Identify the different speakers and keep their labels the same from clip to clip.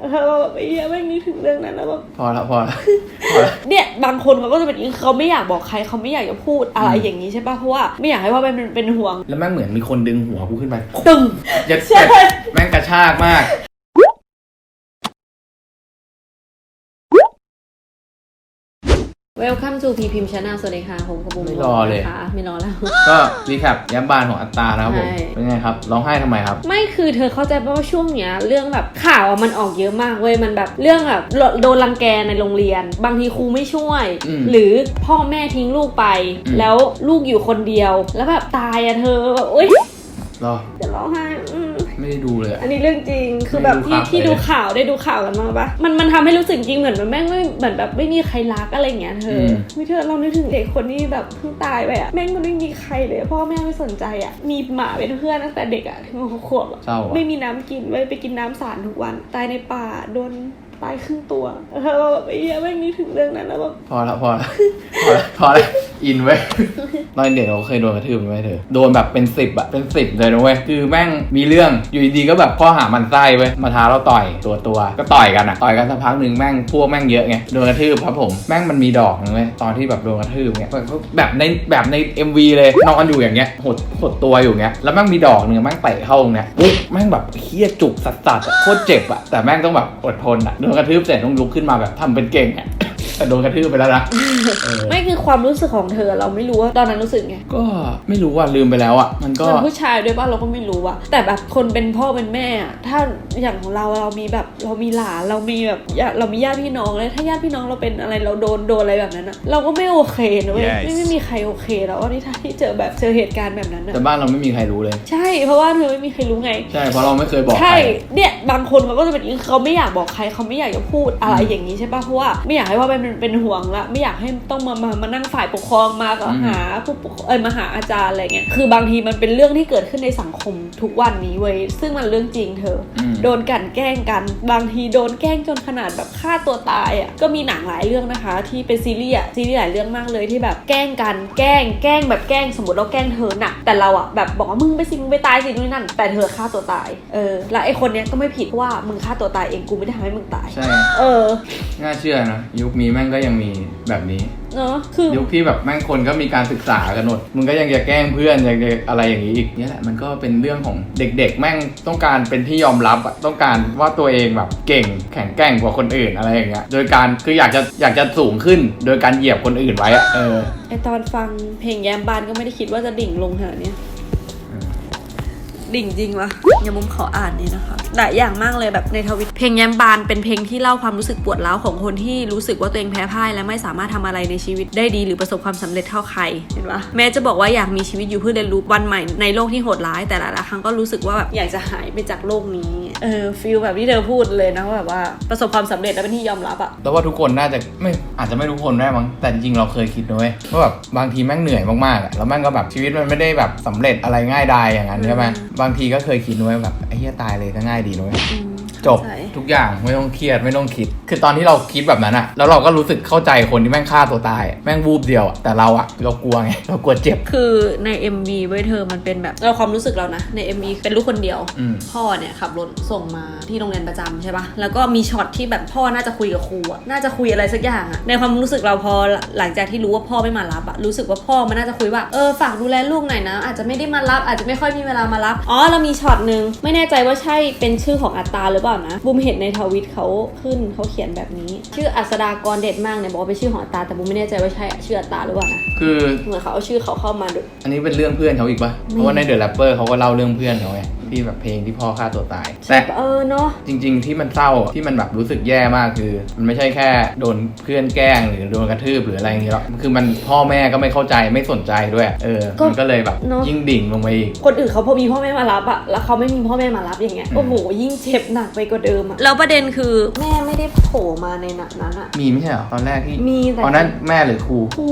Speaker 1: เออแบบไอ้เหี้ยไม่งนึกถึงเรื่องนั้นแล้วแบบ
Speaker 2: พอละพอละพอละ
Speaker 1: เนี่ยบางคนเขาก็จะเป็นอย่างนี้เขาไม่อยากบอกใครเขาไม่อยากจะพูดอะไร
Speaker 2: อืม
Speaker 1: อย่างนี้ใช่ปะเพราะว่าไม่อยากให้ว่าเป็นเป็นห่วง
Speaker 2: แล้วแม่งเหมือนมีคนดึงหัวกูขึ้นไป
Speaker 1: ตึง
Speaker 2: ยัด
Speaker 1: ใช่
Speaker 2: เสร็จแม่งกระชากมาก
Speaker 1: Welcome to พีพิมพ์ชาแนลสวัสดีค่ะผมกระบุ
Speaker 2: ไม่รอเลย
Speaker 1: นะคะไม่รอแล้ว
Speaker 2: ก็รีแคปย้ำบานของอัตตรานะครับผม
Speaker 1: ใช่
Speaker 2: เป็นไงครับ ร้องไห้ทำไมครับ
Speaker 1: ไม่คือเธอเข้าใจป่ะว่าช่วงเนี้ยเรื่องแบบข่าวอะมันออกเยอะมากเว้ยมันแบบเรื่องแบบโดนรังแกในโรงเรียน บางทีครูไม่ช่วย
Speaker 2: อืม
Speaker 1: หรือพ่อแม่ทิ้งลูกไป
Speaker 2: อืม
Speaker 1: แล้วลูกอยู่คนเดียว แล้วแบบตายอะเธอแบบอุ้ย
Speaker 2: รอ
Speaker 1: จะร้องไห้อืม
Speaker 2: ไม่ได้ดูเลยอะ
Speaker 1: อันนี้เรื่องจริง คือแบบ
Speaker 2: ไม่
Speaker 1: ที่
Speaker 2: ดูข่าวเลย
Speaker 1: ที่ดูข่าวได้ดูข่าวกันมาปะมันมันทำให้รู้สึกจริงเหมือนมันแม่งไม่เหมือนแบบไม่มีใครรักอะไรอย่างเงี้ยเธออ
Speaker 2: ม
Speaker 1: ไม่เธอเรานึกถึงเด็กคนที่แบบเพิ่งตายไปอะแม่งมันไม่มีใครเลยพ่อแม่ไม่สนใจอะมีหมาเป็นเพื่อนตั้งแต่เด็กอะถึงหกขวบอะ
Speaker 2: เศร้าอะ
Speaker 1: ไม่มีน้ำกินไว้ยไปกินน้ำสารทุกวัน ตายในป่าโดนตายครึ่งตัวเออแบบไอ้เหี้ยไม่งนึกถึงเรื่องนั้นแล้วแบบ
Speaker 2: พอละพอละพอละพอละอินเว้ย ตอนเด็กเราเคยโดนกระทืบไหมเธอ โดนแบบเป็นสิบอะเป็นสิบเลยนะเว้ย คือแม่งมีเรื่อง อยู่ดีๆก็แบบข้อหามันไส้เว้ย มาท้าเราต่อยตัวตัวก็ต่อยกันอะต่อยกันสักพักหนึ่งแม่งพวกแม่งเยอะไง โดนกระทืบครับผม แม่งมันมีดอกนึงเว้ย ตอนที่แบบโดนกระทืบเงี้ยแบบในแบบใน MV เลยนอนอยู่อย่างเงี้ย หดหดตัวอยู่เงี้ย แล้วแม่งมีดอกหนึ่งแม่งเตะเข้าตรงเนี้ยปุ๊บแม่งแบบเฮี้ยจุกสัสๆอะโคตรเจ็บอะแต่แม่งต้องแบบอดทนอะโดนกระทืบเสร็จต้องลุกขึ้นมาแบบทำเป็นเก่งอะ แต่โดนกระทืบไปแล้วนะเออ
Speaker 1: ไม่คือความรู้สึกของเธอเราไม่รู้ว่าตอนนั้นรู้สึกไง
Speaker 2: ก็ไม่รู้ว่าลืมไปแล้วอะ มันก็
Speaker 1: เป็นผู้ชายด้วยป่ะเราก็ไม่รู้อะแต่แบบคนเป็นพ่อเป็นแม่อะถ้าอย่างของเราเรามีแบบเรามีหลานเรามีแบบญาติเรามีญาติพี่น้องแล้วถ้าญาติพี่น้องเราเป็นอะไรเราโดนโดนอะไรแบบนั้นอะเราก็ไม่โอเคนะเว้ย
Speaker 3: Yes
Speaker 1: ไม่ไม่มีใครโอเคแล้วที่ถ้าที่เจอแบบเจอเหตุการณ์แบบนั้นอะ
Speaker 2: แต่บ้านเราไม่มีใครรู้เลย
Speaker 1: ใช่เพราะว่าเธอไม่มีใครรู้ไง
Speaker 2: ใช่เพราะเราไม่เคยบอกใค
Speaker 1: ใช่
Speaker 2: ร
Speaker 1: เนี่ย บางคนเขาก็จะเป็นอย่างนี้เขาไม่อยากบอกใครเขาไม่อยากจะพูดอะไรอย่างนี้ใช่ปะเพราะว่าไม่อยากให้ว่าเป็นเป็นห่วงละไม่อยากให้ต้องมามามานั่งฝ่ายปกครองมาก็
Speaker 2: อืม
Speaker 1: หาผู้ปกเอยมาหาอาจารย์อะไรเงี้ยคือบางทีมันเป็นเรื่องที่เกิดขึ้นในสังคมทุกวันนี้เว้ยซึ่งมันเรื่องจริงเธอ
Speaker 2: อืม
Speaker 1: โดนกลันแกล้งกัน บางทีโดนแกล้งจนขนาดแบบฆ่าตัวตายอะก็มีหนังหลายเรื่องนะคะ ที่เป็นซีรีส์อะซีรีส์หลายเรื่องมากเลยที่แบบแกล้งกันแกล้งแกล้งแบบแกล้งสมมติเราแกล้งเธอหนักแต่เราอะแบบบอกว่ามึงไปสิมึงไปตายสินู่นนนั่น แต่เธอฆ่าตัวตายเออแล้วไอ้คนเนี้ยก็ไม่ผิดเพราะว่ามึงฆ่าตัวตายเองกูไม่ได้ทำให้มึงตาย
Speaker 2: ใช่
Speaker 1: เออ
Speaker 2: น่าเชื่อนะยุคนี้แม่งก็ยังมีแบบนี้
Speaker 1: เนาะคือ
Speaker 2: ยุคที่แบบแม่งคนก็มีการศึกษากันหมดมึงก็ยังจะแกล้งเพื่อนยังจะอะไรอย่างนี้อีกเนี่ยแหละมันก็เป็นเรื่องของเด็ก ๆ แม่งต้องการเป็นที่ยอมรับอะต้องการว่าตัวเองแบบเก่งแข็งแกร่งกว่าคนอื่นอะไรอย่างเงี้ยโดยการคืออยากจะอยากจะสูงขึ้น โดยการเหยียบคนอื่นไว้อะเออ
Speaker 1: ไอตอนฟังเพลงแยมบานก็ไม่ได้คิดว่าจะดิ่งลงขนาดเนี้ย ดิ่งจริงวะอย่ามุมขออ่านนี่นะคะหลายอย่างมากเลยแบบในทวิตเพลงแยมบานเป็นเพลงที่เล่าความรู้สึกปวดร้าวของคนที่รู้สึกว่าตัวเองแพ้พ่ายและไม่สามารถทำอะไรในชีวิตได้ดีหรือประสบความสำเร็จเท่าใครเห็นปะแม้จะบอกว่าอยากมีชีวิตอยู่เพื่อเรียนรู้วันใหม่ในโลกที่โหดร้าย แต่หลายๆครั้งก็รู้สึกว่าแบบอยากจะหายไปจากโลกนี้เออฟีลแบบที่เธอพูดเลยนะว่าแบบว่าประสบความสำเร็จและเป็นที่ยอมรับอะ
Speaker 2: แล้วว่าทุกคนน่าจะไม่อาจจะไม่ทุกคนได้มั้งแต่จริงเราเคยคิดนะเว้ยว่าแบบบางทีแม่งเหนื่อยมากๆอะแล้วแม่งก็แบบชีวิตมันไม่ได้แบบสำเร็จอะไรง่ายดายอย่างนั้นใช่ไห
Speaker 1: ม
Speaker 2: บางทีก็เคยคิดนะเว้ยแบบไอ้เหี้ยตายเลยก็ง่ายดีนะเว้ย
Speaker 1: อืม
Speaker 2: จบ
Speaker 1: เข้าใจ
Speaker 2: ทุกอย่างไม่ต้องเครียดไม่ต้องคิด คือตอนที่เราคิดแบบนั้นอะแล้วเราก็รู้สึกเข้าใจคนที่แม่งฆ่าตัวตายอะแม่งวูบเดียวอะแต่เราอะเรากลัวไงเรากลัวเจ็บ
Speaker 1: คือใน MV ไว้ยเธอมันเป็นแบบเราความรู้สึกเรานะใน MV เป็นลูกคนเดียว
Speaker 2: อืม
Speaker 1: พ่อเนี่ยขับรถส่งมาที่โรงเรียนประจำใช่ปะแล้วก็มีช็อตที่แบบพ่อน่าจะคุยกับครูอะน่าจะคุยอะไรสักอย่างอะในความรู้สึกเราพอหลังจากที่รู้ว่าพ่อไม่มารับอะรู้สึกว่าพ่อมันน่าจะคุยว่าเออฝากดูแลลูกหน่อยนะ อาจจะไม่ได้มารับอาจจะไม่ค่อยมีเวลามารับอ๋อเรามีช็อตหนึ่งไม่แน่ใจว่าใช่เป็นชื่อของอัตตาหรือเปล่านะบูมเห็นในทวิตเขาขึ้นเขาเขียนแบบนี้ ชื่ออัสดากรเด็ดมากเนี่ยบอกว่าเป็นชื่อของอัตตาแต่บูมไม่แน่ใจว่าใช่ชื่ออัตตาหรือเปล่านะ
Speaker 2: คือ
Speaker 1: เหมือนเขาเอาชื่อเขาเข้ามาดู
Speaker 2: อันนี้เป็นเรื่องเพื่อนเขาอีกปะเพราะว่าในเดอะแรปเปอร์เขาก็เล่าเรื่องเพื่อนเขาไงที่แบบเพลงที่พ่อฆ่าตัวตาย แต่
Speaker 1: เออเนาะ
Speaker 2: จริง ๆ ที่มันเศร้าที่มันแบบรู้สึกแย่มากคือ มันไม่ใช่แค่โดนเพื่อนแกล้งหรือโดนกระทืบหรืออะไรอย่างนี้หรอกคือมันพ่อแม่ก็ไม่เข้าใจไม่สนใจด้วยเออมันก็เลยแบบยิ่งดิ่งลงไปอีก
Speaker 1: คนอื่นเขาพอมีพ่อแม่มารับอะแล้วเขาไม่มีพ่อแม่มารับอย่างเงี้ย
Speaker 2: อืม
Speaker 1: โอ้โหยิ่งเจ็บหนักไปกว่าเดิมอะแล้วประเด็นคือแม่ไม่ได้โผล่มาในหนักนั้นอะ
Speaker 2: มีไม่ใช่เหรอตอนแรกที่
Speaker 1: มีแต่
Speaker 2: ตอนนั้นแม่หรือครู
Speaker 1: ครู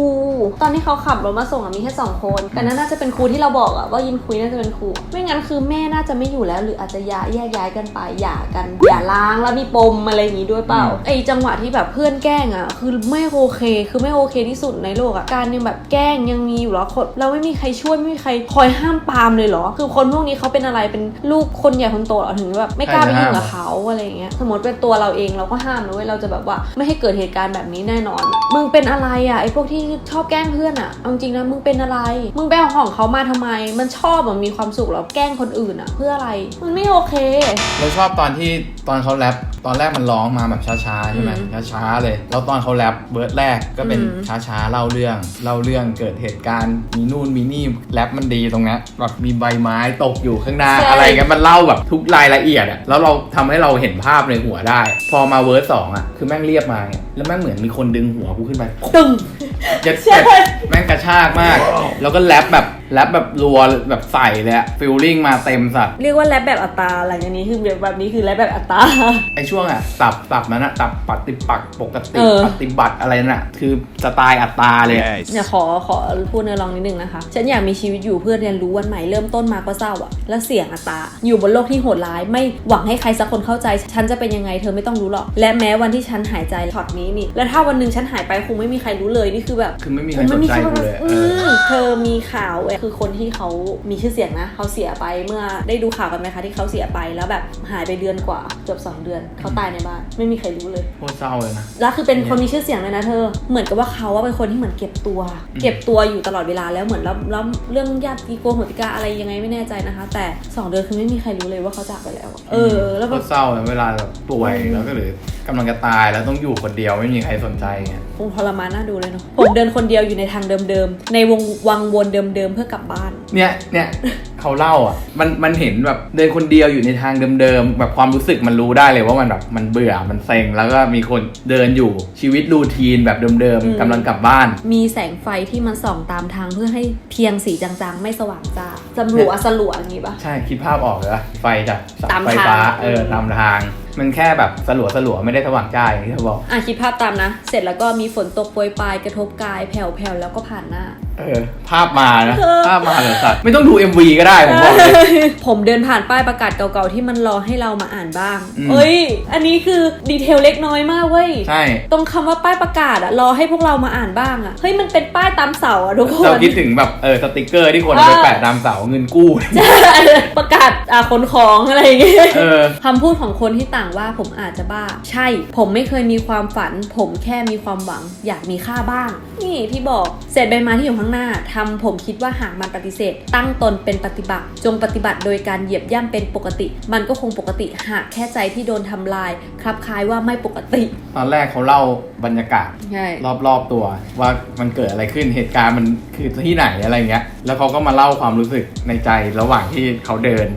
Speaker 1: ตอนที่เขาขับรถมาส่งอะมีแค่สองคน แต่นั้นน่าจะเป็นครูที่เราบอกอะว่ายินคุยน่าจะเป็นครู ไม่งั้นคือแม่น่าจะไม่อยู่แล้วหรืออาจจะย้ายแยกย้ายกันไปหย่ากันอย่าล้างแล้วมีปมอะไรอย่างงี้ด้วยเปล่า
Speaker 2: อืม
Speaker 1: ไอจังหวะที่แบบเพื่อนแกล้งอะคือไม่โอเค คือไม่โอเคที่สุดในโลกอะการยังแบบแกล้งยังมีอยู่เหรอคนเราไม่มีใครช่วยไม่มีใครคอยห้ามปรามเลยเหรอ คือคนพวกนี้เขาเป็นอะไรเป็นลูกคนใหญ่คนโตเหรอถึงแบบไม่กล้าไปยุ่งกับเขาอะไรอย่างเงี้ยสมมติเป็นตัวเราเองเราก็ห้ามนะเว้ยเราจะแบบว่าไม่ให้เกิดเหตุการณ์แบบนี้แน่นอน มึงเป็นอะไรอะไอพวกที่ชอบแกล้งเพื่อนอะเอาจริงนะมึงเป็นอะไร มึงไปเอาของเขามาทำไม มันชอบมันมีความสุขแล้วแกล้งคนอื่นอะเพื่ออะไร มันไม่โอเค
Speaker 2: เราชอบตอนที่ตอนเขาแรปตอนแรกมันร้องมาแบบช้าๆใช่ไหม
Speaker 1: อืม
Speaker 2: ช้าๆเลย แล้วตอนเขาแรปเบิร์ดแรกก็เป็น
Speaker 1: อืม
Speaker 2: ช้าๆเล่าเรื่องเล่าเรื่องเกิดเหตุการณ์มีนู่นมีนี่แรปมันดีตรงเนี้ยแบบมีใบไม้ตกอยู่ข้างหน้าอะไรเงี้ยมันเล่าแบบทุกรายละเอียดอะแล้วเราทำให้เราเห็นภาพในหัวได้ พอมาเวิร์ดสองอะคือแม่งเรียบมาเนี่ยแล้วแม่งเหมือนมีคนดึงหัวกูขึ้นไป
Speaker 1: ตึง
Speaker 2: ยัด
Speaker 1: ใช่
Speaker 2: เย็ดแม่งกระชากมาก แล้วก็แรปแบบ แรปแบบรัวแบบใส่เลยอะฟิลลิ่งมาเต็มสัตว์
Speaker 1: เรียกว่าแรปแบบอัตราหลังจากนี้คือแบบแบบนี้คือแรปแบบอัตรา
Speaker 2: ไอช่วงอะตับตับนั้นอะตับปฏิปักษ์ปกติ
Speaker 1: เออ
Speaker 2: ปฏิบัติอะไรนั่นอะคือสไตล์อัตตราเลยอะ
Speaker 1: เนี่ยขอขอพูดเนื้อร้องนิดนึงนะคะ ฉันอยากมีชีวิตอยู่เพื่อเรียนรู้วันใหม่เริ่มต้นมาก็เศร้าอะแล้วเสียงอัตราอยู่บนโลกที่โหดร้าย ไม่หวังให้ใครสักคนเข้าใจ ฉันจะเป็นยังไงเธอไม่ต้องรู้หรอก และแม้วันที่ฉันหายใจช็อตนี้นี่ แล้วถ้าวันหนึ่งฉันหายไปคงไม่มีใครรู้เลยนี่คือแบบ
Speaker 2: คือไม่มีใครสนใจกูเลย
Speaker 1: อื
Speaker 2: เออ
Speaker 1: มเธอมีข่าวเว้ยคือคนที่เขามีชื่อเสียงนะเขาเสียไปเมื่อได้ดูข่าวกันไหมคะที่เขาเสียไปแล้วแบบหายไปเดือนกว่าเกือบสองเดือนเขาตายในบ้านไม่มีใครรู้เลย
Speaker 2: โคตรเศร้าเลยนะ
Speaker 1: แล้วคือเป็นคนมีชื่อเสียงเลยนะเธอ เหมือนกับว่าเขาว่าเป็นคนที่เหมือนเก็บตัว
Speaker 2: อืม
Speaker 1: เก็บตัวอยู่ตลอดเวลาแล้วเหมือนแล้วแล้วเรื่องญาติโกโหติกาอะไรยังไงไม่แน่ใจนะคะ แต่สองเดือนคือไม่มีใครรู้เลยว่าเขาจากไปแล้ว เออ แล้ว
Speaker 2: โค
Speaker 1: แบบ
Speaker 2: ตรเศร้าเลยเวลาแบบป่วยแล้วก็หรือกำลังจะตายแล้วต้องอยู่คนเดียวไม่มีใครสนใจไง
Speaker 1: คงทรมานน่าดูเลยเนาะผมเดินคนเดียวอยู่ในทางเดิมๆในวงวังวนเดิมๆเพื่อกลับบ้าน
Speaker 2: เนี่ยเนี่ยเขาเล่าอะมันมันเห็นแบบเดินคนเดียวอยู่ในทางเดิมๆแบบความรู้สึกมันรู้ได้เลยว่ามันแบบมันเบื่อมันเซ็งแล้วก็มีคนเดินอยู่ชีวิตรูทีนแบบเดิม
Speaker 1: อืม
Speaker 2: ๆกำลังกลับบ้าน
Speaker 1: มีแสงไฟที่มันส่องตามทางเพื่อให้เพียงสีจางๆ ไม่สว่างจ้าสำรวจสลัวอย่างงี้ปะ
Speaker 2: ใช่คิดภาพออกเลยปะไฟจากเส
Speaker 1: ตาม
Speaker 2: ไฟฟ้า
Speaker 1: ทาง
Speaker 2: เออตามทาง มันแค่แบบสลัวสลัวๆไม่ได้สว่างจ้าอย่างที่เธอบอก
Speaker 1: อะคิดภาพตามนะ เสร็จแล้วก็มีฝนตกโปรยปลายกระทบกายแผ่วๆแล้วก็ผ่านหน้า
Speaker 2: เออภาพมานะ
Speaker 1: เออ
Speaker 2: ภาพมาเลยสัตว์ไม่ต้องดู MV ก็ได้ผมบอกเลย
Speaker 1: ผมเดินผ่านป้ายประกาศเก่าๆ ที่มันรอให้เรามาอ่านบ้าง
Speaker 2: อืม
Speaker 1: เอ้ย อันนี้คือดีเทลเล็กน้อยมากเว้ย
Speaker 2: ใช่
Speaker 1: ตรงคำว่าป้ายประกาศอะรอให้พวกเรามาอ่านบ้างอะเฮ้ยมันเป็นป้ายตามเสาอะทุกคน
Speaker 2: เราคิดถึงแบบเออสติกเกอร์ที่คน
Speaker 1: เออ
Speaker 2: ไปแปะตามเสาเงินกู้
Speaker 1: ประกาศอะขนของอะไรอย่างเงี้ย
Speaker 2: เออ
Speaker 1: คำพูดของคนที่ต่างว่าผมอาจจะบ้า ใช่ ผมไม่เคยมีความฝัน ผมแค่มีความหวัง อยากมีค่าบ้าง นี่ที่บอกเศษใบไม้ที่อยู่ข้างหน้าทำผมคิดว่าหากมันปฏิเสธ ตั้งตนเป็นปฏิบัติ จงปฏิบัติโดยการเหยียบย่ำเป็นปกติ มันก็คงปกติหากแค่ใจที่โดนทำลายคลับคล้ายว่าไม่ปกติ
Speaker 2: ตอนแรกเขาเล่าบรรยากาศ
Speaker 1: ใช่
Speaker 2: รอบๆตัว ว่ามันเกิดอะไรขึ้นเหตุการณ์มันคือที่ไหนอะไรเงี้ย แล้วเขาก็มาเล่าความรู้สึกในใจระหว่างที่เขาเดิน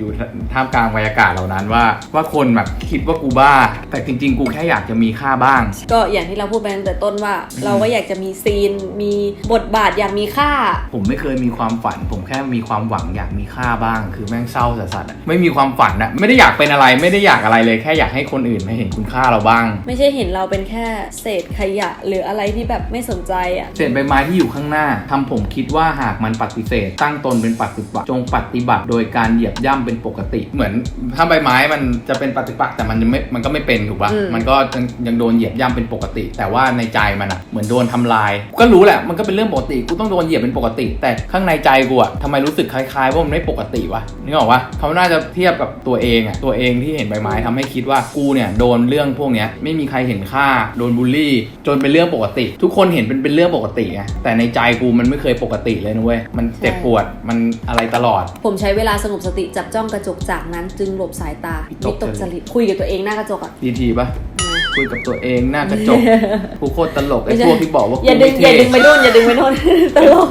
Speaker 1: อืม
Speaker 2: อยู่ท่ามกลางบรรยากาศเหล่านั้นว่า ว่าคนแบบคิดว่ากูบ้า แต่จริง ๆ กูแค่อยากจะมีค่าบ้าง
Speaker 1: ก็อย่างที่เราพูดไปตั้งแต่ต้นว่า เราก็อยากจะมีซีน มีบทบาทอยากมีค่า
Speaker 2: ผมไม่เคยมีความฝัน ผมแค่มีความหวังอยากมีค่าบ้าง คือแม่งเศร้าสัสๆอะไม่มีความฝันอะไม่ได้อยากเป็นอะไรไม่ได้อยากอะไรเลยแค่อยากให้คนอื่นมาเห็นคุณค่าเราบ้าง
Speaker 1: ไม่ใช่เห็นเราเป็นแค่เศษขยะ หรืออะไรที่แบบไม่สนใจอะ
Speaker 2: เศษใบไม้ที่อยู่ข้างหน้าทำผมคิดว่าหากมันปฏิเสธ ตั้งตนเป็นปฏิบัติจงปฏิบัติ โดยการเหยียบย่ำเป็นปกติ เหมือนถ้าใบไม้มันจะเป็นปฏิปักษ์แต่มันยังไม่มันก็ไม่เป็นถูกปะ
Speaker 1: อืม
Speaker 2: มันก็ยังยังโดนเหยียบย่ำเป็นปกติ แต่ว่าในใจมันอะเหมือนโดนทำลาย ก็รู้แหละมันก็เป็นเรื่องปกติกูต้องโดนเหยียบเป็นปกติ แต่ข้างในใจกูอะทำไมรู้สึกคล้ายๆว่ามันไม่ปกติวะนึกออกปะเขาน่าจะเทียบกับตัวเองอะตัวเองที่เห็นใบไม้ทำให้คิดว่ากูเนี่ยโดนเรื่องพวกเนี้ยไม่มีใครเห็นค่าโดนบูลลี่ จนเป็นเรื่องปกติ ทุกคนเห็นเป็นเป็นเรื่องปกติไงแต่ในใจกูมันไม่เคยปกติเลยนะเว้ยมันเจ็บปวดมันอะไรตลอด
Speaker 1: ผมใช้เวลาสงบสติจับจ้องกระจกจากนั้นจึงหลบสายตา
Speaker 2: วิ
Speaker 1: วิ
Speaker 2: ต
Speaker 1: ต
Speaker 2: ก
Speaker 1: ก
Speaker 2: จ
Speaker 1: จ
Speaker 2: ริ
Speaker 1: ริ
Speaker 2: ต
Speaker 1: ตคุยกับตัวเองหน้ากระจกอะ
Speaker 2: ดีทีปะ คุยกับตัวเองหน้ากระจกกูโคตรตลกไอ้
Speaker 1: ไม่ใช่
Speaker 2: พวกที่บอกว่ากู
Speaker 1: อย่าดึง
Speaker 2: ไม่
Speaker 1: อย่า
Speaker 2: เท่
Speaker 1: ดึงไปนู่นอย่าดึงไปนู่นตลก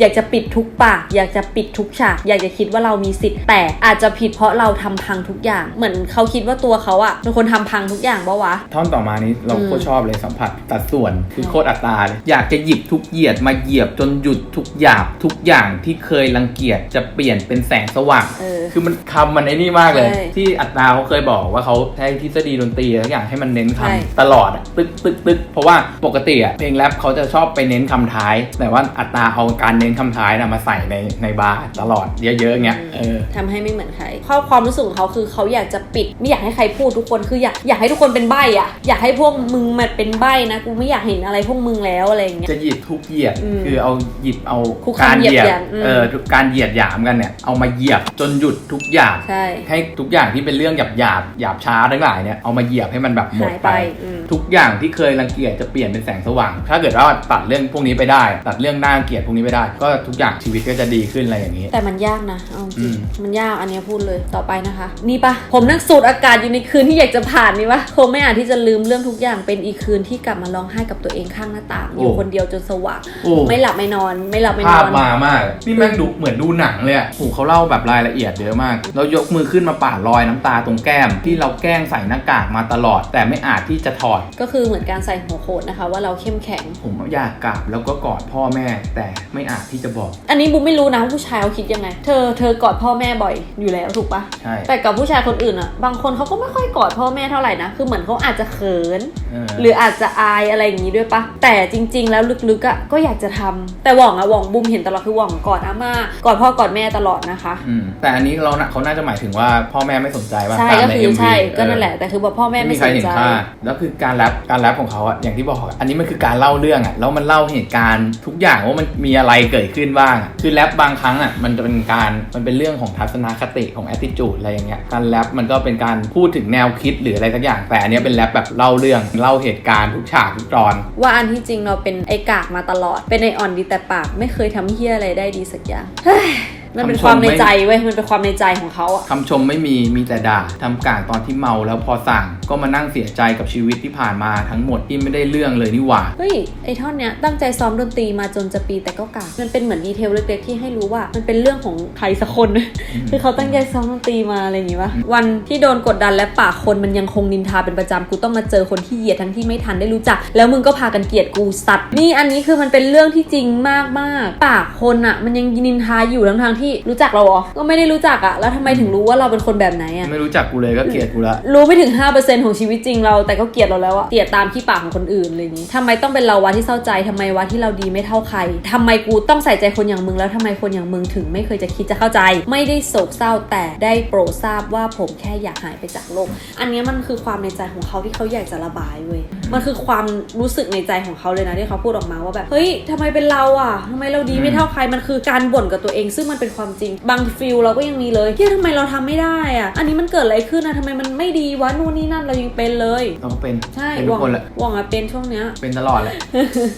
Speaker 1: อยากจะปิดทุกปาก อยากจะปิดทุกฉากอยากจะคิดว่าเรามีสิทธิ์ แต่อาจจะผิดเพราะเราทำพังทุกอย่างเหมือนเขาคิดว่าตัวเขาอะเป็นคนทำพังทุกอย่างปะวะ
Speaker 2: ท่อนต่อมานี้เรา
Speaker 1: อืม
Speaker 2: โคตรชอบเลยสัมผัสตัดส่วนคือโคตรอัตราเลยอยากจะหยิบทุกเหยียดมาเหยียบจนหยุดทุกหยาบทุกอย่างที่เคยรังเกียจจะเปลี่ยนเป็นแสงสว่าง
Speaker 1: เออ
Speaker 2: คือมันคำมันไอ้นี่มากเลย
Speaker 1: ใช่
Speaker 2: ที่อัตราเขาเคยบอกว่าเขาใช้ทฤษฎีดนตรีทุกอย่างให้มันเน้นน้น
Speaker 1: ใช่
Speaker 2: คำตลอดอะตึกตึกตึกเพราะว่าปกติอะเพลงแรปเขาจะชอบไปเน้นคำท้าย แต่ว่าอัตราเอาการเน้นคำท้ายนะมาใส่ในในบาร์ตลอดเยอะๆเงี้ยเออ
Speaker 1: ทำให้ไม่เหมือนใครข้อความรู้สึกของเขาคือเขาอยากจะปิด ไม่อยากให้ใครพูดทุกคนคืออยากอยากให้ทุกคนเป็นใบ้อะอยากให้พวกมึงมาเป็นใบ้นะกูไม่อยากเห็นอะไรพวกมึงแล้วอะไรอย่างเงี้ย
Speaker 2: จะหยิบทุกเหยียด
Speaker 1: อืม
Speaker 2: คือเอาหยิบเอา
Speaker 1: คุกคาม
Speaker 2: การเหยียด
Speaker 1: เหยียดหยามอืม
Speaker 2: เออทุกการเหยียดหยามกันเนี่ยเอามาเหยียบจนหยุดทุกอย่าง
Speaker 1: ใช่
Speaker 2: ให้ทุกอย่างที่เป็นเรื่องหยาบหยาบหยาบช้าทั้งหลายเนี่ยเอามาเหยียบให้มันแบบหมด
Speaker 1: หาย
Speaker 2: ไป
Speaker 1: ไปอืม
Speaker 2: ทุกอย่างที่เคยรังเกียจจะเปลี่ยนเป็นแสงสว่าง ถ้าเกิดว่าตัดเรื่องพวกนี้ไปได้ ตัดเรื่องน่ารังเกียจพวกนี้ไปได้ ก็ทุกอย่างชีวิตก็จะดีขึ้นอะไรอย่างนี้
Speaker 1: แต่มันยากนะเอาจ
Speaker 2: อื
Speaker 1: ริง
Speaker 2: ม
Speaker 1: มันยากอันเนี้ยพูดเลยต่อไปนะคะ นี่ปะผมนั่งสูดอากาศอยู่ในคืนที่อยากจะผ่านนี่ปะคงไม่อาจที่จะลืมเรื่องทุกอย่างเป็นอีกคืนที่กลับมาร้องไห้กับตัวเองข้างหน้าต่างอยู่คนเดียวจนสว่าง
Speaker 2: โอ้
Speaker 1: ไม่หลับไม่นอน ไม่หลับไม่น
Speaker 2: ภา
Speaker 1: อ
Speaker 2: พ
Speaker 1: น
Speaker 2: มามากนี่แม่งดูเหมือนดูหนังเลยอะโอ้โหเขาเล่าแบบรายละเอียดเยอะมากแล้วยกมือขึ้นมาปาดรอยน้ำตาตรงแก้มที่เราแกล้งใส่หน้ากากมาตลอด แต่ไม่อาจที่จะถอด
Speaker 1: ก็คือเหมือนการใส่หัวโขนนะคะ ว่าเราเข้มแข็ง
Speaker 2: ผมอยากกราบแล้วก็กอดพ่อแม่ แต่ไม่อาจที่จะบอก
Speaker 1: อันนี้บูมไม่รู้นะว่าผู้ชายเขาคิดยังไง เธอเธอกอดพ่อแม่บ่อยอยู่แล้วถูกปะ
Speaker 2: ใช่
Speaker 1: แต่กับผู้ชายคนอื่นอะบางคนเขาก็ไม่ค่อยกอดพ่อแม่เท่าไหร่นะคือเหมือนเขาอาจจะเขิน
Speaker 2: เออ
Speaker 1: หรืออาจจะอายอะไรอย่างนี้ด้วยปะแต่จริง ๆ แล้วลึกๆอะก็อยากจะทำแต่หว่องอะหว่องบูมเห็นตลอดคือหว่องกอดอาม่ากอดพ่อกอดแม่ตลอดนะคะ
Speaker 2: อืมแต่อันนี้เราน่ะเขาน่าจะหมายถึงว่าพ่อแม่ไม่สนใจว่า
Speaker 1: ใช่
Speaker 2: ตาม
Speaker 1: ก็
Speaker 2: ใน
Speaker 1: คือ
Speaker 2: MV
Speaker 1: ใช่ก็
Speaker 2: เออ
Speaker 1: นั่นแหละแต่คือแบบพ่อแม่
Speaker 2: ไม่
Speaker 1: ไม่
Speaker 2: มี
Speaker 1: ส
Speaker 2: ใคร
Speaker 1: น
Speaker 2: เห็น
Speaker 1: ใจ
Speaker 2: ค่าแล้วคือการแรปการแรปของเขาอะอย่างที่บอกอันนี้มันคือการเล่าเรื่องอะแล้วมันเล่าเหตุการณ์ทุกอย่างว่ามันมีอะไรเกิดขึ้นบ้าง คือแรปบางครั้งอะมันจะเป็นการมันเป็นเรื่องของทัศนคติของ attitude อะไรอย่างเงี้ยการแรปมันก็เป็นการพูดถึงแนวคิดหรืออะไรสักอย่างแต่อันนี้เป็นแรปแบบเล่าเรื่องเล่าเหตุการณ์ทุกฉากทุกตอน
Speaker 1: ว่าอันที่จริงเราเป็นไอกากมาตลอด เป็นไออ่อนดีแต่ปาก ไม่เคยทำเฮี้ยอะไรได้ดีสักอย่าง มันเป็น
Speaker 2: คำชม
Speaker 1: ความใน
Speaker 2: ไม่
Speaker 1: ใจเว้ยมันเป็นความในใจของเขาอะ
Speaker 2: คำชมไม่มีมีแต่ด่าทำกลารตอนที่เมาแล้วพอสั่งก็มานั่งเสียใจกับชีวิตที่ผ่านมาทั้งหมดที่ไม่ได้เรื่องเลยนี่หว่า
Speaker 1: เฮ้ยไอท่อนเนี้ยตั้งใจซ้อมดนตรีมาจนจะปีแต่ก็กากมันเป็นเหมือนดีเทลเล็กๆที่ให้รู้ว่า มันเป็นเรื่องของใครสักคน คือเขาตั้งใจซ้อมดนตรีมาอะไรอย่างงี้ปะวันที่โดนกดดันและปากคนมันยังคงนินทาเป็นประจำกูต้องมาเจอคนที่เหยียดทั้งที่ไม่ทันได้รู้จัก แล้วมึงก็พากันเกลียดกูสัตว์นี่อันนี้คือมันเป็นเรื่องที่จริงมากๆปากคนอะมันยังนินทาอยู่ทั้งทางๆที่รู้จักเราเหรอก็ไม่ได้รู้จักอะแล้วทำไมถึงรู้ว่าเราเป็นคนแบบไหนอะ
Speaker 2: ไม่รู้จักกูเลยก็เกลียดกูละ
Speaker 1: รู้ไม่ถึง 5%ของชีวิตจริงเราแต่ก็เกลียดเราแล้วอะเกลียดตามที่ปากของคนอื่นอะไรอย่างนี้ทำไมต้องเป็นเราวะที่เศร้าใจทำไมวะที่เราดีไม่เท่าใครทำไมกูต้องใส่ใจคนอย่างมึงแล้วทำไมคนอย่างมึงถึงไม่เคยจะคิดจะเข้าใจ ไม่ได้โศกเศร้าแต่ได้โปรดทราบว่าผมแค่อยากหายไปจากโลก อันเนี้ยมันคือความในใจของเขาที่เขาอยากจะระบายเว้ยมันคือความรู้สึกในใจของเขาเลยนะที่เขาพูดออกมาว่าแบบเฮ้ยทำไมเป็นเราอะทำไมเราดีไม่เท่าใครมันคือการบ่นกับตัวเอง ซึ่งมันเป็นความจริง บางฟิลเราก็ยังมีเลยที่ทำไมเราทำไม่ได้อะอันนี้มันเกิดอะไรขึ้นอะทำไมมันไม่ดีวะนู่นนี่นั่นเรายังเป็นเลย
Speaker 2: เราก็เป็น
Speaker 1: ใช่
Speaker 2: เป็น
Speaker 1: ห
Speaker 2: ทุ
Speaker 1: วั
Speaker 2: กคนแหละ
Speaker 1: หวังอะเป็นช่วงเนี้ย
Speaker 2: เป็นตลอดแหละ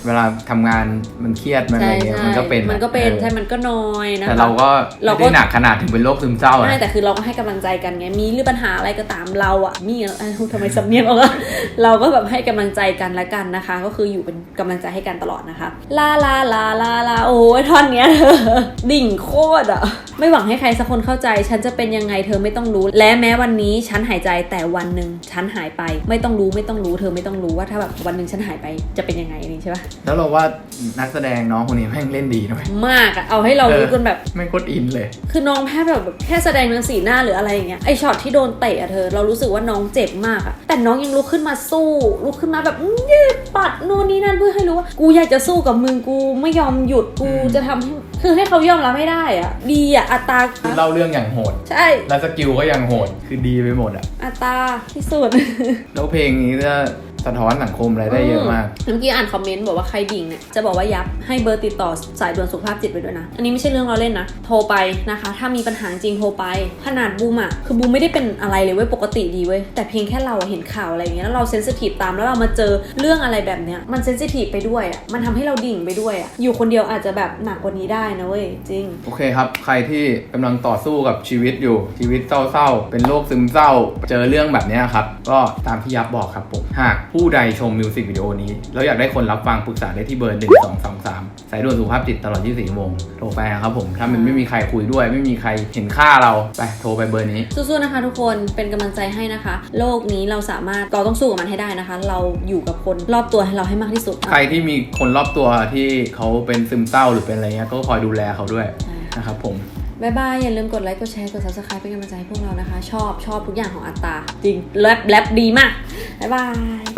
Speaker 2: เวลาทำงานมันเครียดมันอะไรเงี้ยมันก็เป็น
Speaker 1: มันก็เป็น
Speaker 2: ออ
Speaker 1: ใช่มันก็น้อยนะคะ
Speaker 2: แต่เราก็
Speaker 1: เรา
Speaker 2: ไม่
Speaker 1: ก็
Speaker 2: ได้หนักขนาดถึงเป็นโรคซึมเศร้าอะ
Speaker 1: ใช่แต่คือเราก็ให้กำลังใจกันไงมีหรือปัญหาอะไรก็ตามเราอะมีอะเอ้ยทำไมสำเนียงออกอะเราก็แบบให้กำลังใจกันละกันนะคะ ก็คืออยู่เป็นกำลังใจให้กันตลอดนะคะลาลาลาลาลาโอ้ยท่อนเนี้ยดิ่งโคตรอะไม่หวังให้ใครสักคนเข้าใจ ฉันจะเป็นยังไงเธอไม่ต้องรู้ และแม้วันนี้ฉันหายใจแต่วันหนึ่งฉันหายไป ไม่ต้องรู้ไม่ต้องรู้ เธอไม่ต้องรู้ว่าถ้าแบบวันหนึ่งฉันหายไปจะเป็นยังไงนี่ใช่ปะ
Speaker 2: แล้วเราว่านักแสดงน้องคนนี้แม่งเล่นดีนะเว้ย
Speaker 1: มากอะเอาให้เรารู้กันแบบ
Speaker 2: แม่งโคตรอินเลย
Speaker 1: คือน้องแค่แบบแค่แสดงทางสีหน้าหรืออะไรอย่างเงี้ยไอช็อตที่โดนเตะอะเธอ เรารู้สึกว่าน้องเจ็บมากอะแต่น้องยังลุกขึ้นมาสู้ลุกขึ้นมาแบบอื้อยืดปัดนู่นนี่นั่นเพื่อให้รู้ว่ากูอยากจะสู้กับมึงกูไม่ยอมหยุดกู
Speaker 2: อืม
Speaker 1: จะทำให้คือให้เขายอมรับไม่ได้อะดีอะอัตรา
Speaker 2: คือเล่าเรื่องอย่างโหด
Speaker 1: ใช่
Speaker 2: และสกิลก็ยังโหด คือดีไปหมดอะ
Speaker 1: อัตราที่สุด
Speaker 2: แล้วเพลงนี้จะ สะท้อนสังคมอะไรได้เยอะมาก
Speaker 1: เมื่อกี้อ่านคอมเมนต์บอกว่าใครดิ่งเนี่ยจะบอกว่ายับให้เบอร์ติดต่อสายด่วนสุขภาพจิตไปด้วยนะ อันนี้ไม่ใช่เรื่องเราเล่นนะ โทรไปนะคะ ถ้ามีปัญหาจริงโทรไป ขนาดบูมอะคือบูมไม่ได้เป็นอะไรเลยเว้ยปกติดีเว้ยแต่เพียงแค่เราอะเห็นข่าวอะไรอย่างเงี้ยแล้วเราเซนซิทีฟตามแล้วเรามาเจอเรื่องอะไรแบบเนี้ยมันเซนซิทีฟไปด้วยอะมันทำให้เราดิ่งไปด้วยอะอยู่คนเดียวอาจจะแบบหนักกว่านี้ได้นะเว้ยจริง
Speaker 2: โอเคครับ ใครที่กำลังต่อสู้กับชีวิตอยู่ชีวิตเศร้าๆเป็นโรคซึมเศร้า เจอเรื่องแบบเนี้ยครับก็ตามที่ยับบอกครับผมหากผู้ใดชมมิวสิกวิดีโอนี้ แล้วอยากได้คนรับฟังปรึกษาได้ที่เบอร์ 1 2 2 3 สายด่วนสุขภาพจิตตลอด 24ชั่วโมงโทรไปนะครับผม ถ้ามันไม่มีใครคุยด้วย ไม่มีใครเห็นค่าเรา ไปโทรไปเบอร์นี้
Speaker 1: สู้ๆนะคะทุกคนเป็นกำลังใจให้นะคะ โลกนี้เราสามารถเราต้องสู้กับมันให้ได้นะคะ เราอยู่กับคนรอบตัวให้เราให้มากที่สุด
Speaker 2: ใครที่มีคนรอบตัวที่เขาเป็นซึมเศร้าหรือเป็นอะไรเงี้ยก็คอยดูแลเขาด้วย
Speaker 1: ใช่
Speaker 2: นะครับผม
Speaker 1: บ๊ายบาย อย่าลืมกดไลค์ กดแชร์ กด subscribe เป็นกำลังใจให้พวกเรานะคะ ชอบชอบทุกอย่างของอัตตา จริง แรปแรปดีมากบ๊ายบาย